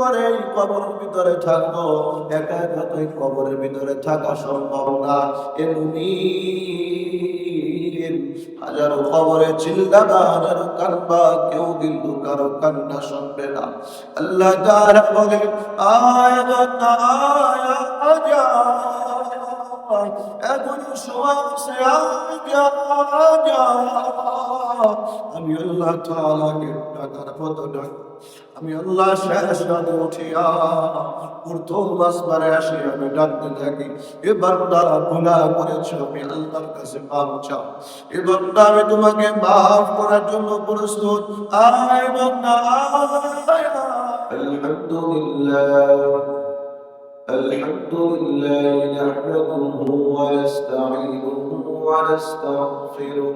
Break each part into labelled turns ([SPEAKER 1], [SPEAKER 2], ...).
[SPEAKER 1] করে কবরের ভিতরে থাকব। একা একা তো কবরের ভিতরে থাকা সম্ভব না। এ মুমিন, হাজারো কবরে চিল্লাবা হাজারো কান্না, কেউ কিন্তু কারও কান্না শুনবে না। আল্লাহ তাআলা বলে আয় আয় এখন আমি আল্লাহ তাআলাকে ডাকার মতো ডাক আমি আল্লাহ শেষ রাতে উঠিয়া প্রথম আসমানে আসি আমি ডাকতে থাকি এ বান্দা গুনাহ করেছো আমি আল্লাহর কাছে মাফ চাও এ বান্দা আমি তোমাকে মাফ করার জন্য প্রস্তুত আয় বান্দা আয় আলহামদুলিল্লাহ الحمد لله نحمده ونستعينه ونستغفره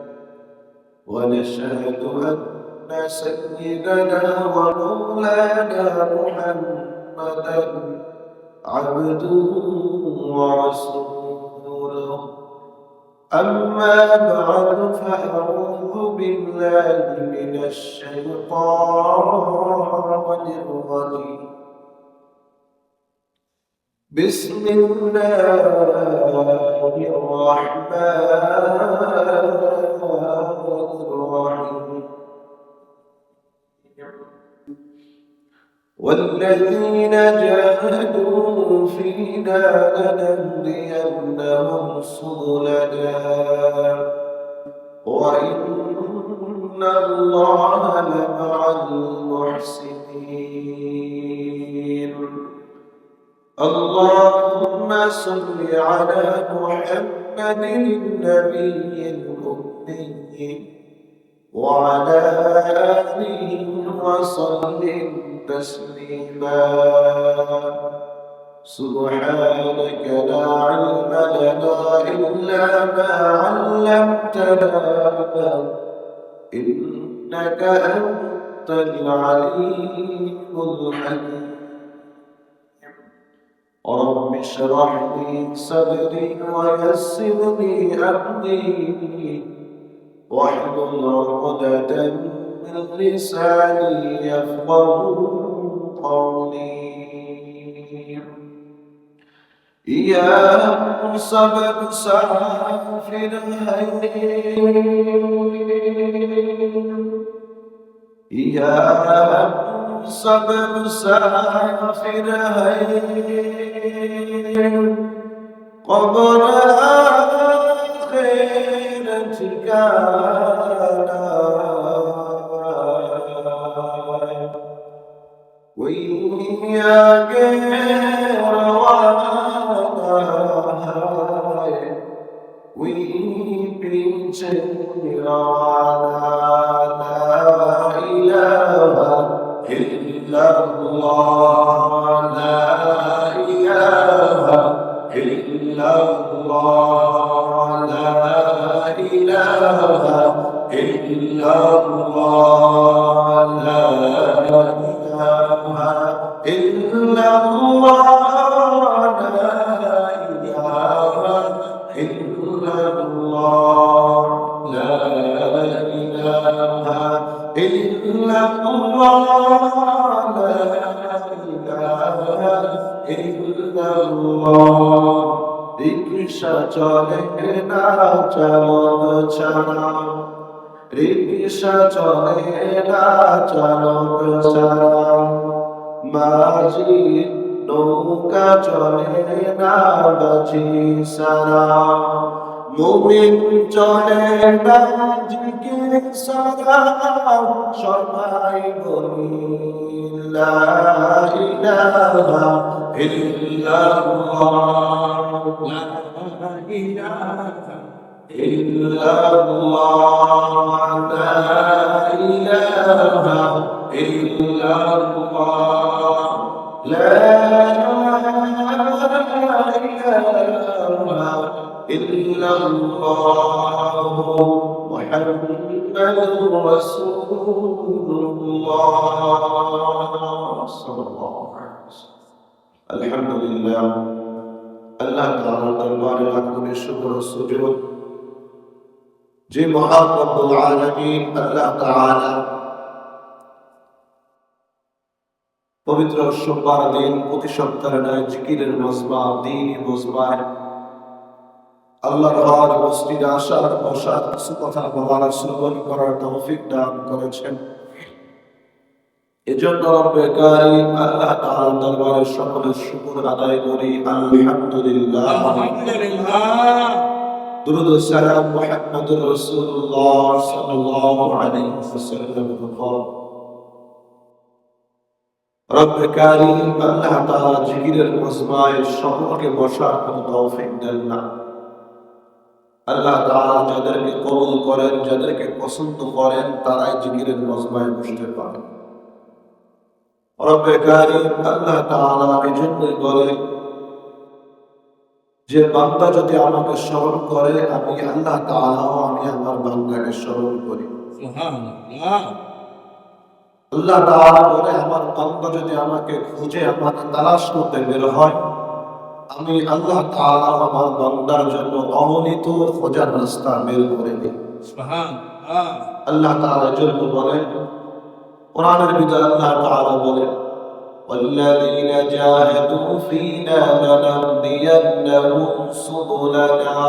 [SPEAKER 1] ونشهد أن سيدنا ومولانا محمدا عبده ورسوله. أما بعد فأعوذ بالله من الشيطان الرجيم. بسم الله الرحمن الرحيم. والذين جاهدوا فينا لنهدينهم سبلنا. وإن الله لمع المحسنين. اللهم صل على محمد النبي الأمي وعلى آله وسلم تسليما. سبحانك لا علم لنا إلا ما علمتنا. إنك أنت العليم الحكيم. رب اشرح لي صدري ويسر لي أمري. واحلل عقدة من لساني يفقه قولي. يا سبب سافر يا سبب سافر قبر آخرتك রিকশা চলে না চালন ছাড়া রিকশা চলে না চালন ছাড়া মাঝি নৌকা চলে না বাজি সারা মুমিন চলে না জিকে সারা সবাই বলি। لا إله إلا الله لا رسول الله صلى الله عليه وسلم الحمد لله আল্লাহ তাআলার দরবারে লাখ কোটি শুকর ও সুজুদ যে মহান রব্বুল আলামিন আল্লাহ তাআলা পবিত্র সোমবার দিন প্রতি সপ্তাহে নয় জিকিরের মজমা দিনই মজমায় আল্লাহর ঘর মসজিদে আসার বসার কিছু কথা বলার শ্রবণ করার তৌফিক দান করেছেন এজন্য রব্বে কারীম আল্লাহ তাআলার দরবারে সকলের শুকর আদায় করি আলহামদুলিল্লাহ
[SPEAKER 2] আলহামদুলিল্লাহ
[SPEAKER 1] درود السلام محمد رسول الله صلى الله عليه وسلم রব কারীম আল্লাহ তাআলা জিকিরের মজমায় সকলকে বসার কোনো তৌফিক দেন না আল্লাহ তাআলা যাদেরকে কবুল করেন যাদেরকে পছন্দ করেন তারাই জিকিরের মজমায় বসতে পারেন রব্বে কারীম আল্লাহ তাআলা বলেন যে বান্দা যদি আমাকে স্মরণ করে আমি আল্লাহ তাআলাও আমি আমার বান্দাকে স্মরণ করি। আল্লাহ তাআলা বলে আমার বান্দা যদি আমাকে খুঁজে আমাকে তালাশ করতে বের হয় আমি আল্লাহ তাআলা আমার বান্দার জন্য অগণিত খোঁজার রাস্তা বের করে দিই
[SPEAKER 2] সুবহানাল্লাহ
[SPEAKER 1] আল্লাহ তাআলা জন্য বলেন কোরআনের ভিতরে আল্লাহ তাআলা বলেন والذين جاهدوا فينا لنهدينهم سبلنا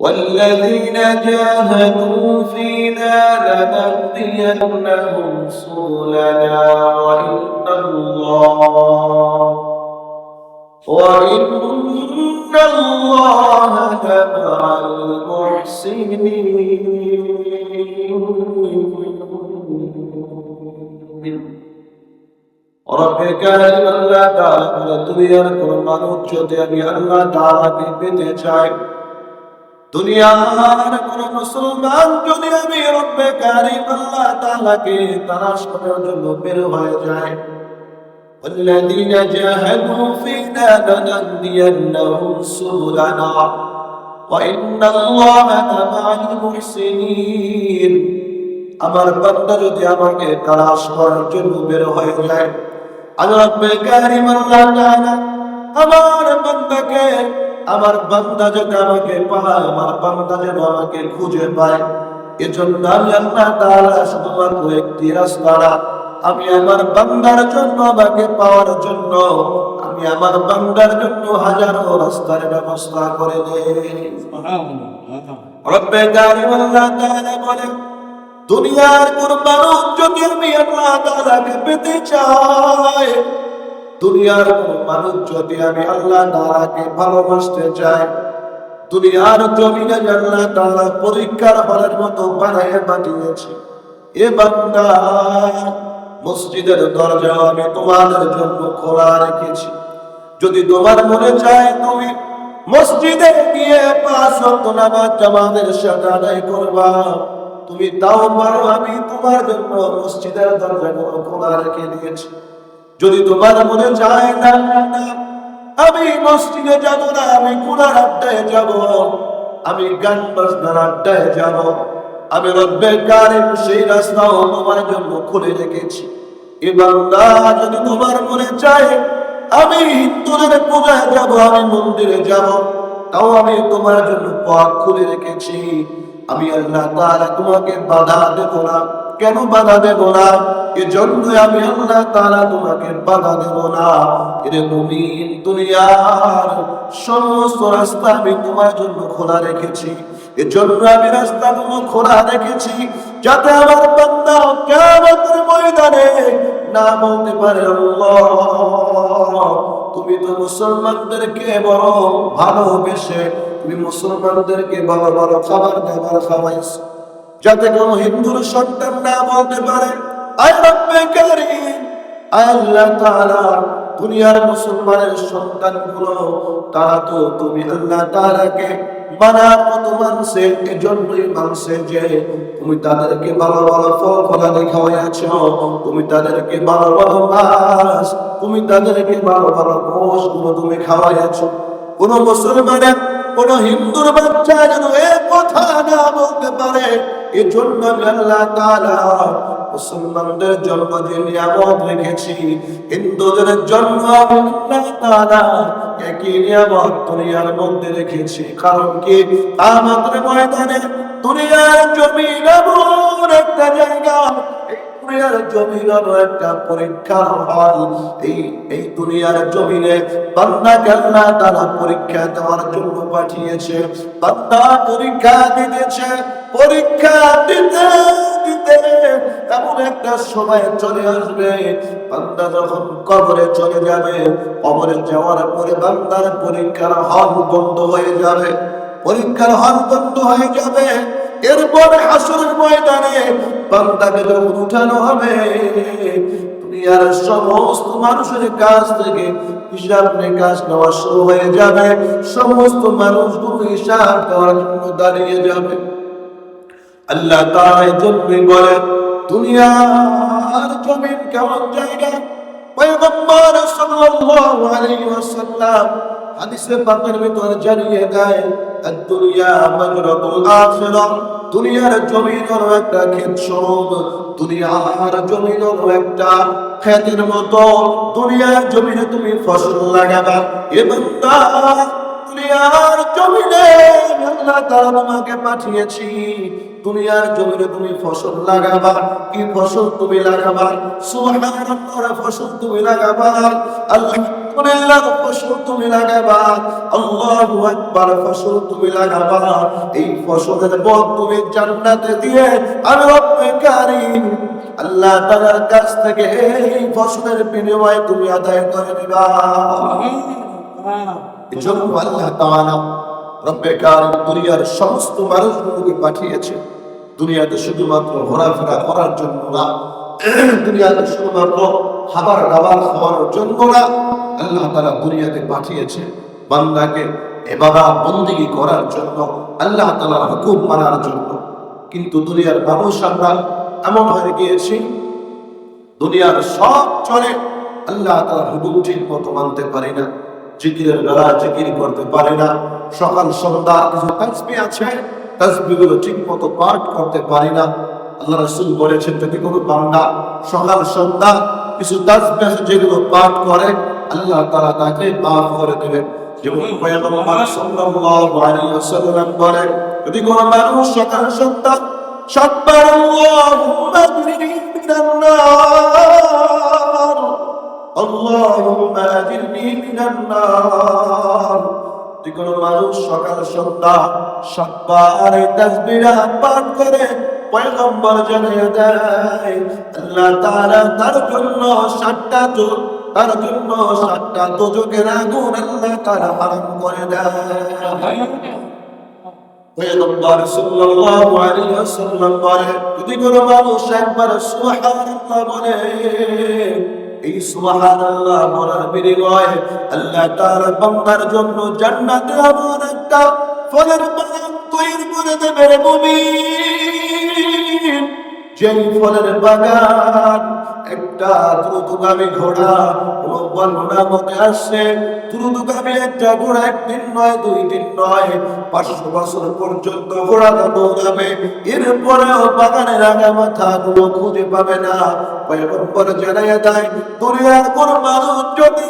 [SPEAKER 1] والذين جاهدوا فينا لنهدينهم سبلنا وإن الله وإن الله لمع المحسنين রব্বে কারিম আল্লাহ তাআলা বলে দুনিয়ার কোন মানুষ যদি আমি আল্লাহ তাআলাকে পেতে চাই দুনিয়ার কোন মুসলমান যদি আমি রব্বে কারিম আল্লাহ তাআলাকে তালাশ করার জন্য বের হয়ে যায় والذين جاهدوا فينا لنهدينهم سبلنا وإن الله لمع المحسنين আমার বান্দা যদি আমাকে তালাশ করার জন্য বের হয়ে যায় আমি রব্বে কারিম আল্লাহ তাআলা আমার বান্দাকে আমার বান্দা যদি আমাকে পায় আমার বান্দা যেন আমাকে খুঁজে পায়। এজন্য আমি আল্লাহ তাআলা শুধুমাত্র একটি রাস্তা আমি আমার বান্দার জন্য আমাকে পাওয়ার জন্য আমি আমার বান্দার জন্য হাজারো রাস্তার ব্যবস্থা করে দেই।
[SPEAKER 2] সুবহানাল্লাহ।
[SPEAKER 1] রব্বে কারিম আল্লাহ তাআলা বলেন দুনিয়ার কোন মানুষ যদি আমি আল্লাহ তাআলাকে পেতে চাই দুনিয়ার কোন মানুষ যদি আমি আল্লাহ তাআলাকে ভালোবাসতে চাই, দুনিয়ার জমিনে আল্লাহ তাআলা পরীক্ষার হলের মতো বানায় পাঠিয়েছে। এ বান্দা, মসজিদের দরজা আমি তোমাদের জন্য খোলা রেখেছি। যদি তোমার মনে চায় তুমি মসজিদে গিয়ে পাঁচ ওয়াক্ত নামাজ জামাতের সাথে আদায় করবা, তুমি তাও পারো, আমি তোমার জন্য মসজিদের দরজা খোলা রেখে দিয়েছি। যদি তোমার মনে চায় না, আমি মসজিদে যাব না, আমি কোনার আড্ডায় যাব, আমি গান বাজনার আড্ডায় যাব, আমি রব্বের সেই রাস্তাও তোমার জন্য খুলে রেখেছি। এবার না, যদি তোমার মনে চায় আমি হিন্দুদের পূজায় যাব, আমি মন্দিরে যাব, তাও আমি তোমার জন্য পথ খুলে রেখেছি। আমি আল্লাহ তোমাকে বাধা দেব না। কেন বাধা দেব না? এজন্য আমি আল্লাহ তাআলা তোমাকে বাধা দেব না। এর মুমিন দুনিয়ার সমস্ত রাস্তা আমি তোমার জন্য খোলা রেখেছি। এজন্য আমি রাস্তাগুলো খোলা রেখেছি যাতে আমার বান্দা কিয়ামতের ময়দানে না বলতে পারে তুমি তো মুসলমানদেরকে বড় ভালোবেসে, তুমি মুসলমানদেরকে ভালো ভালো খাবার দাবার খাওয়াইছো। যাতে কোনো হিন্দুর সন্তান না বলতে পারে। আল্লাহ তাআলা, দুনিয়ার মুসলমানের সন্তানগুলো, তারা তো তুমি আল্লাহ তাআলাকে মানার মতো মানছে, এজন্যই মানছে যে তুমি তাদেরকে ভালো ভালো ফল ফলাদি খাওয়াইয়াছ, তুমি তাদেরকে ভালো ভালো মাছ, তুমি তাদেরকে ভালো ভালো গোশগুলো তুমি খাওয়াইয়াছ। কোন মুসলমানের, কোন হিন্দুর বাচ্চা যেন এ কথা না বলতে পারে এজন্য আল্লাহ তাআলা মুসলমানদের জন্য যে নিয়ামত রেখেছি, হিন্দুদের জন্য আমি আল্লাহ তাআলা একই নিয়ামত দুনিয়ার মধ্যে রেখেছি। কারণ কি? আমাদের ময়দানে দুনিয়ার জমি এমন একটা জায়গা দুনিয়ার জমিন হলো একটা পরীক্ষার হল এই এই দুনিয়ার জমিনে বান্দাকে আল্লাহ তারা পরীক্ষা দেওয়ার জন্য পাঠিয়েছে। বান্দা পরীক্ষা দিতেছে, পরীক্ষা দিতে দিতে এমন একটা সময় চলে আসবে। বান্দা যখন কবরে চলে যাবে, কবরে যাওয়ার পরে বান্দার পরীক্ষার হল বন্ধ হয়ে যাবে। পরীক্ষার হল বন্ধ হয়ে যাবে। এরপরে হাসরের ময়দানে বান্দাকে যখন উঠানো হবে, দুনিয়ার সমস্ত মানুষের কাছ থেকে হিসাব নেওয়া শুরু হয়ে যাবে। সমস্ত মানুষগুলো হিসাব জন্য দাঁড়িয়ে যাবে। আল্লাহ এই জন্যই বলে দুনিয়ার জমিন কেমন জায়গা? পয়গম্বর সাল্লাল্লাহু আলাইহি ওয়াসাল্লাম হাদিসে পাকের ভিতরে জানিয়ে দেয় দুনিয়া মাজরাতুল আখিরা। দুনিয়ার জমিন হলো একটা ক্ষেত স্বরূপ দুনিয়ার জমিন একটা ক্ষেতের মতো। দুনিয়ার জমিনে তুমি ফসল লাগাবা। এবং দুনিয়ার জমিনে আল্লাহ তাআলা তোমাকে পাঠিয়েছি। দুনিয়ার জমিনে তুমি ফসল লাগাবা। কি ফসল তুমি লাগাবা? সুবহানাল্লাহ ফসল তুমি লাগাবা। আলহামদুলিল্লাহ ফসল তুমি লাগাবা। আল্লাহু আকবার ফসল তুমি লাগাবা। এই ফসলের বদ তুমি জান্নাতে দিয়ে আমি রব্বে কারীম আল্লাহ তাআলার কাছ থেকে এই ফসলের বিনিময়ে তুমি আদায় করে নিবা। এজন্য আল্লাহ তাআলা রব্বে দুনিয়ার সমস্ত মানুষগুলোকে পাঠিয়েছে। দুনিয়াতে শুধুমাত্র ঘোরাফেরা করার জন্য না, দুনিয়াতে শুধুমাত্র খাবার দাবার খাওয়ার জন্য না, আল্লাহ তাআলা দুনিয়াতে পাঠিয়েছে বান্দাকে এবাদা বন্দিগি করার জন্য, আল্লাহ তাআলার হুকুম মানার জন্য। কিন্তু দুনিয়ার মানুষ আমরা এমন হয়ে গিয়েছি, দুনিয়ার সব চলে আল্লাহ তাআলার হুকুম ঠিক মতো মানতে পারি না। জিকিরের বেলা জিকির করতে পারি না। সকাল, সন্ধ্যা কিছু তাসবি আছে তাসবিগুলো ঠিক মতো পাঠ করতে পারি না। আল্লাহ রাসূল বলেছেন, যদি কোনো বান্দা সকাল, সন্ধ্যা কিছু তাসবি আছে যেগুলো পাঠ করে, আল্লাহ তাআলা তাকে মাফ করে দেবেন। যেমন সাল্লাল্লাহু আলাইহি ওয়াসাল্লাম বলেন, যদি কোনো মানুষ সকাল, সন্ধ্যা সাতবার আল্লাহুম্মা اللهم اجرني من النار যে কোনো মানুষ সকাল সন্ধ্যা সাতবার এই তাসবিহা পাঠ করে পয়গম্বর জানিয়ে দেয় আল্লাহ তাআলা তার জন্য সাতটা যোগ তার জন্য সাতটা দোজকের আগুন আল্লাহ তাআলা হারাম করে দেয় পয়গম্বর সাল্লাল্লাহু আলাইহি ওয়াসাল্লাম বলে যদি কোনো মানুষ একবার সুবহানাল্লাহ বলে এই সুবহানাল্লাহ বলার বিনিময়ে আল্লাহ তাআলা বান্দার জন্য জান্নাতে এমন একটা ফলের বাগান তৈরি করে দেবে রে মুমিন। যেই ফলের বাগান একটা দ্রুতগামী ঘোড়া কোন ঘোড়া মতে আসছে। দ্রুতগামী একটা ঘোড়া একদিন নয়, দুই দিন নয়, পাঁচশো বছর পর্যন্ত ঘোড়াটা দৌড়াবে এরপরেও বাগানের আগা মাথা খুঁজে পাবে না। পয়গম্বর জানাইয়া দেয় দুনিয়ার কোন মানুষ যদি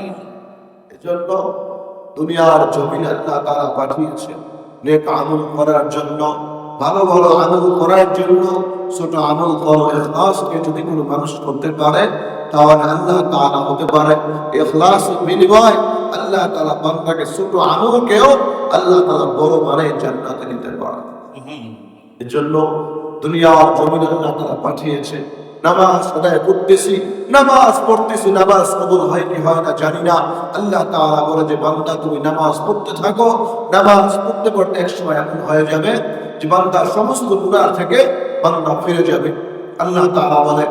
[SPEAKER 1] এজন্য দুনিয়ার জমিন আল্লাহ তাআলা পাঠিয়েছে। নেক আমল করার জন্য ভালো ভালো আমল করার জন্য ছোট আমল করো এখলাসকে যদি কোনো মানুষ করতে পারে তাহলে আল্লাহ তাআলা হতে পারে। এখলাস বিনিময় আল্লাহ তাআলা বান্দাকে ছোট আমলকেও আল্লাহ তাআলা বড় মানে জান্নাতে নিতে পারে। এর জন্য দুনিয়ার জমিনে আল্লাহ তাআলা পাঠিয়েছে। নামাজ আদায় করতেছি, নামাজ পড়তেছি, নামাজ কবুল হয় কি হয় না জানি না। আল্লাহ তাআলা বলে যে, বান্দা, তুমি নামাজ পড়তে থাকো। নামাজ পড়তে পড়তে এক সময় এমন হয়ে যাবে যে বান্দা সমস্ত গুনাহ থেকে বান্দা ফিরে যাবে। আল্লাহ তাআলা বলে,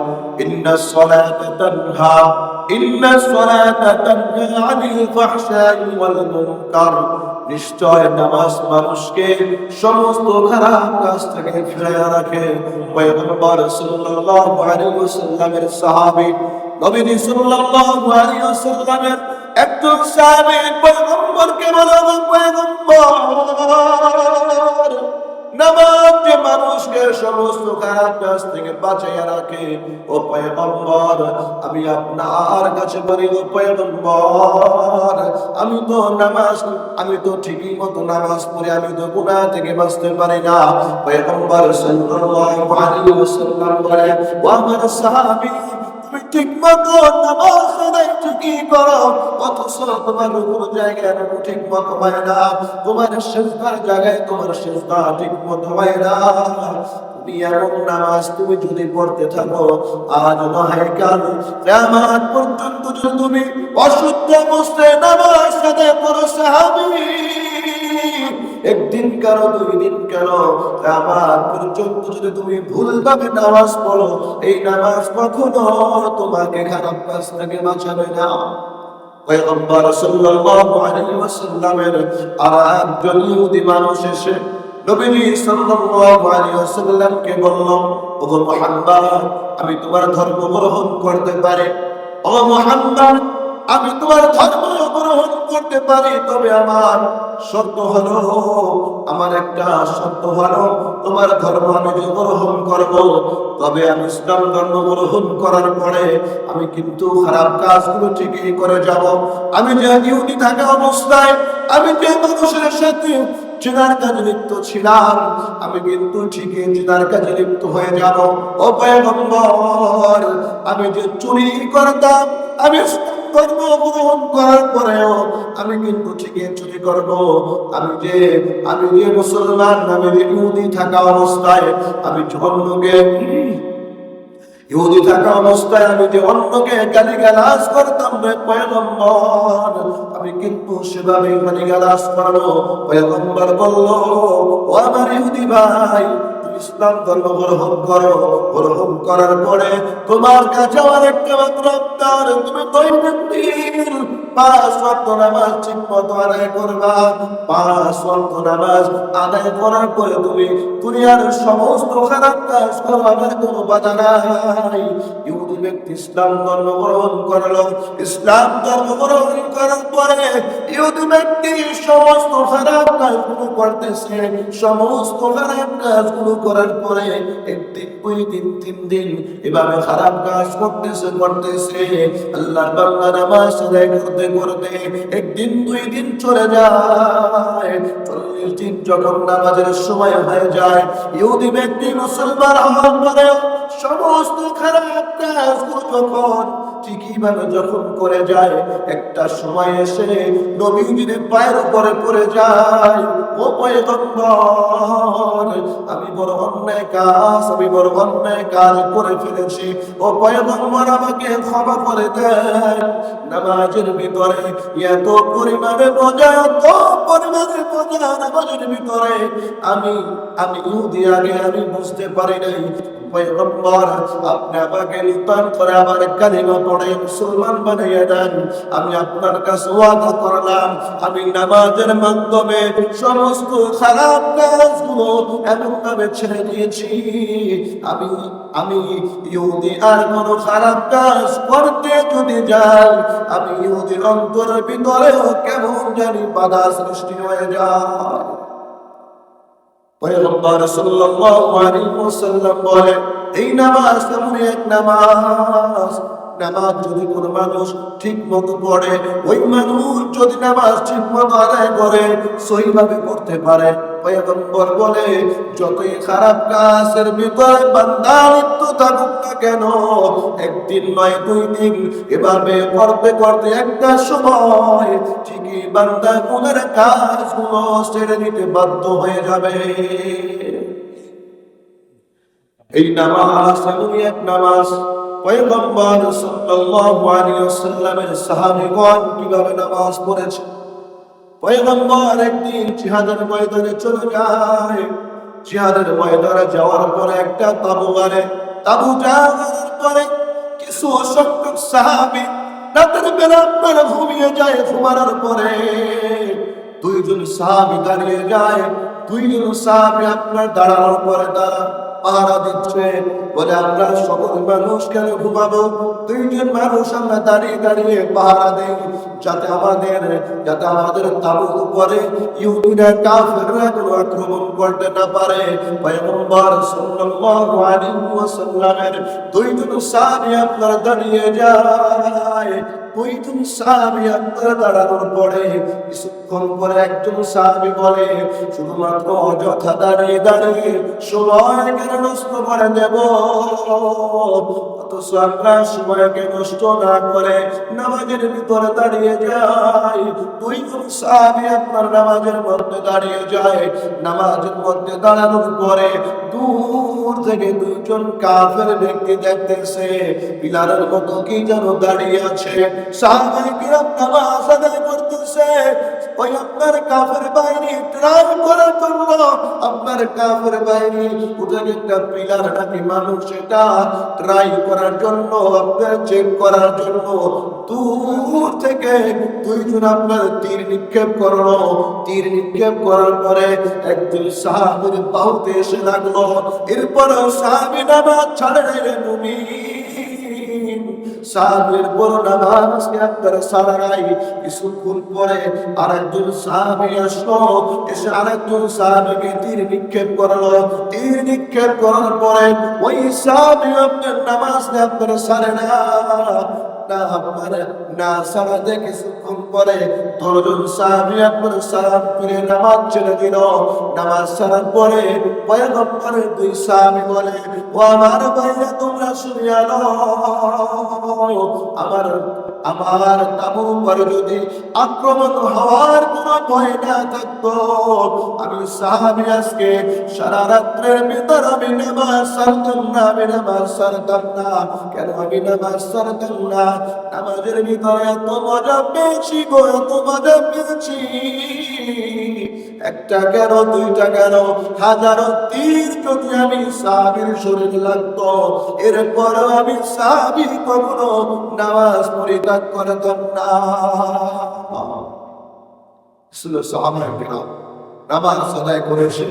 [SPEAKER 1] ইন্না সলাতা তানহা, ইন্না সলাতা তানহা আনিল ফাহশাই ওয়াল মুনকার। নিশ্চয় নামাজ মানুষকে সমস্ত খারাপ কাজ থেকে ফিরে রাখে। পয়গম্বর সাল্লাল্লাহু আলাইহি ওয়াসাল্লামের সাহাবী নবী সাল্লাল্লাহু আলাইহি ওয়াসাল্লামের একজন সাহাবী পয়গম্বরকে বলে, "ও পয়গম্বর! নামাজ যে মানুষকে সমস্ত খারাপ কাজ থেকে বাঁচাইয়া রাখে, ও পয়গম্বর, আমি আপনার কাছে বলি, ও পয়গম্বর, আমি তো নামাজ, আমি তো ঠিকই মতো নামাজ পড়ি, আমি তো গুনাহ থেকে বাঁচতে পারি না। পয়গম্বর সাল্লাল্লাহু আলাইহি ওয়াসাল্লাম বলে, ও আমার সাহাবী তুমি ঠিক মতো নামাজ আদায় ঠিকই করো। অথচ তোমার কোনো জায়গায় ঠিক মতো হয় না। তোমার শেষদার জায়গায় তোমার শেষদা ঠিক মতো হয় না। এমন নামাজ তুমি যদি পড়তে অশুদ্ধ অবস্থায় নামাজ আদায় করো, সাহাবী। একদিন কেন দুই দিন কেন? আমার পর্যন্ত যদি তুমি ভুলভাবে নামাজ পড়ো, এই নামাজ কখনো তোমাকে খারাপ কাজ থেকে বাঁচাবে না। পয়গম্বর সাল্লাল্লাহু আলাইহি ওয়াসাল্লামের আর একজন ইহুদি মানুষ এসে সাল্লাল্লাহু আলাইহি ওয়াসাল্লামকে বলল, ওগো মুহাম্মদ, আমি তোমার ধর্ম গ্রহণ করতে পারি। ও মুহাম্মদ আমি তোমার ধর্ম গ্রহণ করতে পারি, তবে আমার সত্য হলো, আমার একটা সত্য হলো, তোমার ধর্ম আমি যে গ্রহণ করব। তবে আমি ইসলাম ধর্ম গ্রহণ করার পরে আমি কিন্তু খারাপ কাজগুলো ঠিকই করে যাব। আমি যে ইহুদি থাকা অবস্থায়, আমি যে মানুষের সাথে চেনার কাজে লিপ্ত ছিলাম, আমি কিন্তু ঠিকই চেনার কাজে লিপ্ত হয়ে যাব। ও পয়গম্বর, আমি যে চুরি করতাম, আমি কর্ম গ্রহণ করার পরেও আমি কিন্তু ঠিকই চুরি করব। আমি যে আমি যে মুসলমান, আমি ইহুদি থাকা অবস্থায় আমি অন্যকে, ইহুদি থাকা অবস্থায় আমি যে অন্যকে গালি গালাজ করতাম রে পয়গম্বর, আমি কিন্তু সেভাবে গালি গালাজ করব। পয়গম্বর বলল, ও আমার ইহুদি ভাই ইসলাম ধর্ম গ্রহণ করো। গ্রহণ করার পরে তোমার কাছে আমার একটা মাত্র আবদার, তুমি দৈনন্দিন ইসলাম ধর্ম গ্রহণ করল। ইসলাম ধর্ম গ্রহণ করার পরে ইহুদি ব্যক্তি সমস্ত খারাপ কাজগুলো করতেছে সমস্ত খারাপ কাজগুলো করার পরে একদিন দুই দিন তিন দিন এভাবে খারাপ কাজ করতেছে করতেছে। আল্লাহর বান্দা নামাজ আদায় করতে করতে একদিন, দুই দিন চলে যায়। চল্লিশ দিন যখন নামাজের সময় হয়ে যায়, ইহুদি ব্যক্তি, মুসলমান হওয়ার পরেও সমস্ত খারাপ কাজগুলো যখন ঠিকই ভাবে যখন করে যায়, একটা সময় এসে নবীজির পায়ের উপরে পড়ে যায়, ও পয়গম্বর আমি বড় অন্যায় কাজ, আমি অন্যায় কাজ করে ফেলেছি। ও পয়গম্বর আমাকে ক্ষমা করে নামাজের ভিতরে এত পরিমাণে মজা, এত পরিমাণে মজা নামাজের ভিতরে। আমি আমি ইহুদি আগে, আমি বুঝতে পারি নাই। মুসলমান আমি আপনার কাছে করলাম, আমি নামাজের মাধ্যমে সমস্ত খারাপ কাজগুলো এমন ভাবে ছেড়ে দিয়েছি। আমি আমি ইহুদি আর কোনো খারাপ কাজ করতে যদি যাই, আমি ইহুদির অন্তরের ভিতরেও কেমন জানি বাধা সৃষ্টি হয়ে যায়। পয়গম্বর সাল্লাল্লাহু আলাইহি ওয়াসাল্লাম বলে, এই নামাজ তেমন এক নামাজ। নামাজ যদি কোনো মানুষ ঠিক মতো পড়ে, ওই মানুষ যদি নামাজ ঠিক মতো আদায় করে, সহিভাবে পারে। পয়গম্বর বলে, যতই খারাপ কাজের ভিতরে বান্দা থাকুক না কেন? একদিন নয়, দুই দিন, এভাবে করতে করতে একটা সময় ঠিকই বান্দা কাজগুলো ছেড়ে দিতে বাধ্য হয়ে যাবে। এই নামাজ, এমনই এক নামাজ, পয়গম্বর সাল্লাল্লাহু আলাইহি ওয়াসাল্লামের সাহাবীগণ কীভাবে নামাজ পড়েছে পয়গম্বর একদিন জিহাদের ময়দানে চলে যায়। জিহাদের ময়দানে যাওয়ার পরে একটা তাবু গাড়ে তাবু যাওয়ার পরে কিছু অসংখ্য সাহাবী রাতের বেলা আপনারা ঘুমিয়ে যায়, ঘুমানোর পরে দুইজন সাহাবী দাঁড়িয়ে যায়। দুইজন সাহাবী আপনার দাঁড়ানোর পরে দাঁড়া পাহারা দিচ্ছে বলে আমরা সকল মানুষ কেন ঘুমাবো? দুইজন মানুষ আমরা দাঁড়িয়ে দাঁড়িয়ে পাহারা দেই, যাতে আমাদের যাতে আমাদের তাবুর উপরে কাফেররা কোনো আক্রমণ করতে না পারে। পয়গম্বর সাল্লাল্লাহু আলাইহি ওয়াসাল্লামের দুইজন সাহাবী আপনারা দাঁড়িয়ে যায়। দুইজন সাহাবী আপনারা দাঁড়ানোর পরে কিছুক্ষণ পরে একজন বলে, শুধুমাত্র অযথা দাঁড়িয়ে দাঁড়িয়ে সময় কেন নষ্ট করে দেব অথচ আমরা সময়কে নষ্ট না করে নামাজের ভিতরে দাঁড়িয়ে যাই। দুইজন সাহাবী আপনার নামাজের মধ্যে দাঁড়িয়ে যায়। নামাজের মধ্যে দাঁড়ানোর পরে দূর থেকে দুজন কাফের ব্যক্তি দেখতেছে, পিলারের মতো কি যেন দাঁড়িয়ে আছে। সাহাবাই নামাজ আদায় করতেছে। ওই আপনার কাফের বাহিনী ট্রাই করার জন্য আপনার কাফের বাহিনী ওদের একটা পিলার নাকি মানুষ এটা ট্রাই করার জন্য, আপনার চেক করার জন্য। দূর থেকে দুইজন আপনার তীর নিক্ষেপ করল। তীর নিক্ষেপ করার পরে একজন সাহাবের বাহুতে এসে লাগল। এরপর সাহাবি নামাজ ছাড়ে মুমিন। সাহাবের বড় নামাজকে আপনার সারাই কিছুক্ষণ পরে আরেকজন সাহাবি আসলো, এসে আরেকজন সাহাবিকে তীর নিক্ষেপ করালো। তীর নিক্ষেপ করার পরে ওই সাহাবি আপনার নামাজকে আপনার সারে না। না আপনার না সারাতে কিছুক্ষণ পরে দশজন সাহাবি আপনার সালাম ফিরে নামাজ ছেড়ে দিল। নামাজ ছাড়ার পরে পয়গম্বরের দুই সাহাবি বলে, ও আমার শুনিয়া আমার আমার তাবু পরে যদি আক্রমণ হওয়ার কোনো ভয় না থাকতো, আমি সাহাবি আজকে সারা রাত্রের ভিতর আমি নামাজ সারতাম না, আমি নামাজ সারতাম না। কেন আমি নামাজ সারতাম না? নামাজের ভিতরে এত মজা পেয়েছি গো, এত মজা পেয়েছি। একটা কেন, দুইটা কেন? হাজারো তীর যদি আমি সাহাবির শরীর লাগতো, এরপর আমি সাহাবি কখনো নামাজ পরিত্যাগ করতাম না। নামাজ আদায় করেছে,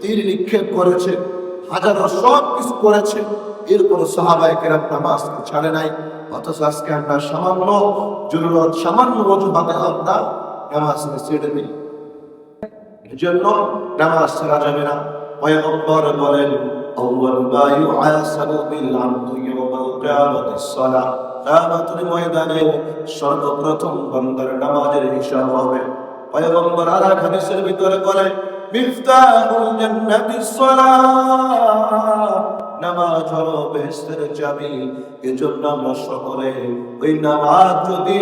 [SPEAKER 1] তীর নিক্ষেপ করেছে, হাজারো সব কিছু করেছে। এরপর সাহাবায়ে কেরাম নামাজ ছাড়ে নাই, অথচ আজকে আমরা সামান্য জরুরত, সামান্য অজুহাতে আমরা নামাজ ছেড়ে দিই। এজন্য নামাজ ছাড়া যাবে না। পয়গম্বর বলেন ইয়াওমাল কিয়ামাতিস সালাহ কিয়ামতের ময়দানে সর্বপ্রথম বান্দার নামাজের হিসাব হবে। পয়গম্বর আর হাদিসের ভিতরে বলে, মিফতাহুল জান্নাতিস নামাজ হলো বেহেশতের চাবি। এজন্য আমরা সকলে ওই নামাজ যদি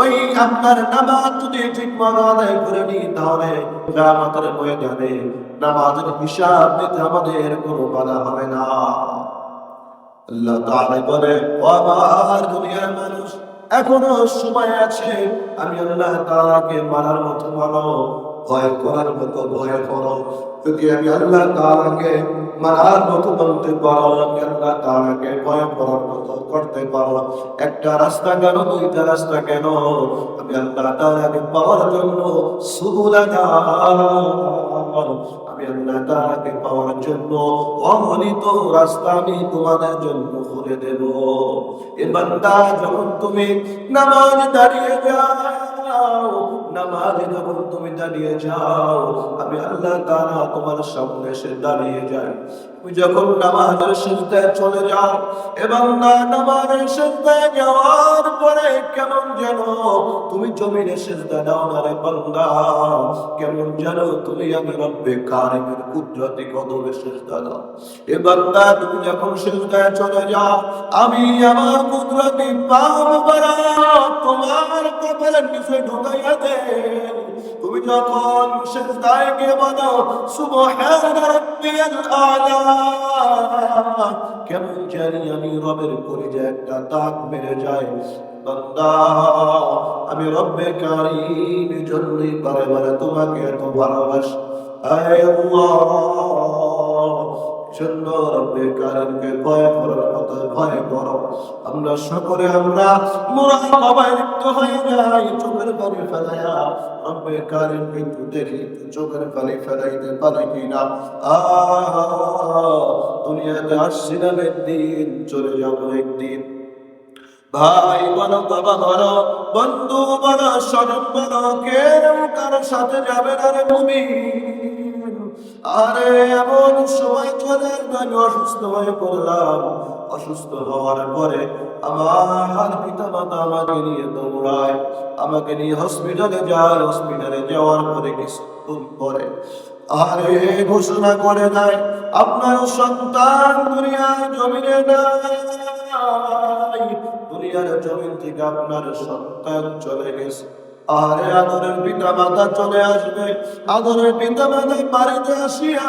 [SPEAKER 1] ওই আপনার নামাজ যদি ঠিক মতো আদায় করে নি তাহলে কিয়ামতের ময়দানে নামাজের হিসাব দিতে আমাদের কোনো বাধা হবে না। আল্লাহ তাআলা বলে, ও আমার দুনিয়ার মানুষ, এখনও সময় আছে, আমি আল্লাহ তাআলাকে মানার মতো মানো। ভয় করার মতো ভয় করো। যদি আমি আল্লাহ তাআলাকে মানার মতো বলতে পারো আমি আল্লাহ তাআলাকে ভয় করার মতো করতে পারো, একটা রাস্তা কেন, দুইটা রাস্তা কেন? আমি আল্লাহ তাআলাকে পাওয়ার জন্য সুবুলা আমি আল্লাহ তাআলাকে পাওয়ার জন্য অগণিত রাস্তা আমি তোমাদের জন্য খুলে দেব। এ বান্দা, যখন তুমি নামাজ দাঁড়িয়ে যাও নামাজে যখন তুমি দাঁড়িয়ে যাও, আমি আল্লাহ তাআলা তোমার সামনে এসে দাঁড়িয়ে যাই। তুমি যখন নামাজের সিজদায় চলে যাও, এবং না নামাজের সিজদায় যাওয়ার পরে কেমন যেন তুমি জমিনে সিজদা দাও না রে বান্দা, কেমন যেন তুমি আমি রব্বে কারিমের কুদরতি কদমে সিজদা দাও। এ বান্দা, তুমি যখন সিজদায় চলে যাও, আমি আমার কুদরতি পা তোমার কপালের নিচে ঢুকাইয়া দেন। তুমি যখন সিজদায় বলো সুবহান রাব্বিয়াল আলা। কেমন জানি আমি রবের কলিজা একটা দাগ মেরে যায়। বান্দা, আমি রব্বে কারিম জন্যই বারে বারে তোমাকে এত ভালোবাসি। আয় আল্লাহ। জন্য রব্বে কারিমকে ভয় করার মতো ভয় করো। আমরা সকলে আমরা মুরাকাবায় লিপ্ত যাই, চোখের পানি ফেলায়া। রব্বে কারিম কিন্তু দেখি, চোখের পানি ফেলাইতে পারে কিনা। দুনিয়াতে আসছিলাম একদিন, চলে যাব একদিন। ভাই বলো, বাবা বলো, বন্ধু বলো, স্বজন বলো, কেউ কারও সাথে যাবে না রে মুমিন। আরে, এমন সময় চলে আমি অসুস্থ হয়ে পড়লাম। অসুস্থ হওয়ার পরে আমার পিতা মাতা আমাকে নিয়ে দৌড়ায়। আমাকে নিয়ে হসপিটালে যায়। হসপিটালে যাওয়ার পরে কিছুক্ষণ পরে আরে, ঘোষণা করে দেয়, আপনার সন্তান দুনিয়ার জমিনে নাই। দুনিয়ার জমিন থেকে আপনার সন্তান চলে গেছে। আরে আদরের পিতা মাতা চলে আসবে আদরের পিতা মাতা বাড়িতে আসিয়া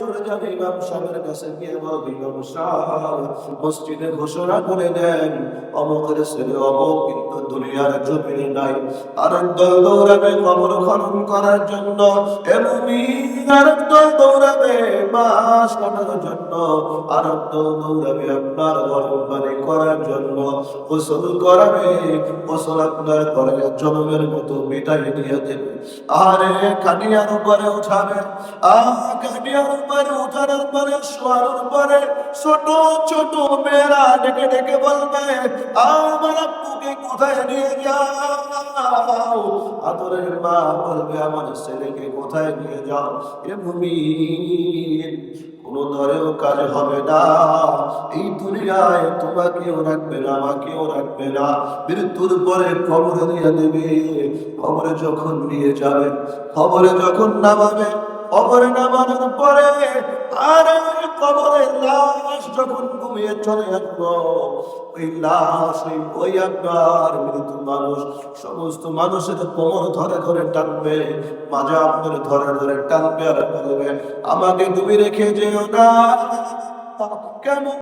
[SPEAKER 1] চলে যাবে ইমাম সাহেবের কাছে, গিয়ে বলবে, ইমাম সাহেব, মসজিদে ঘোষণা করে দেন অমকের ছেলে অমক, কিন্তু দুনিয়ার জমিনে নাই। আর দল দৌড়াবে কবর খনন করার জন্য, এমনি আর দল দৌড়াবে মাস কাটার জন্য, আর দল দৌড়াবে আপনার গরম পানি করার জন্য। গোসল করাবে, গোসল আপনার করে জনমের মতো বিদায় দিয়ে দেবে। আরে কাটিয়ার উপরে উঠাবে, আহ কাটিয়ার উপরে উঠানোর পরে, শোয়ানোর পরে, ছোট ছোট মেয়েরা ডেকে ডেকে বলবে, আমার আব্বুকে কোথায় নিয়ে যাও? আদরের মা বলবে, আমার ছেলেকে কোথায় নিয়ে যাও? এ ভূমি কোনো ধরেও কাজ হবে না। এই দুনিয়ায় তোমাকেও রাখবে না, আমাকেও রাখবে না। মৃত্যুর পরে কবরে দিয়ে দেবে, খবরে যখন নিয়ে যাবে, খবরে যখন নামাবে কবরে নামানোর পরে আর কবরে লাশ যখন ঘুমিয়ে চলে আসব, ওই লাশ ওই আপনার মৃত মানুষ, সমস্ত মানুষের কোমর ধরে ধরে টানবে মাঝে আপনার ধরে ধরে টানবে আর বলবে, আমাকে তুমি রেখে যেও না। কেমন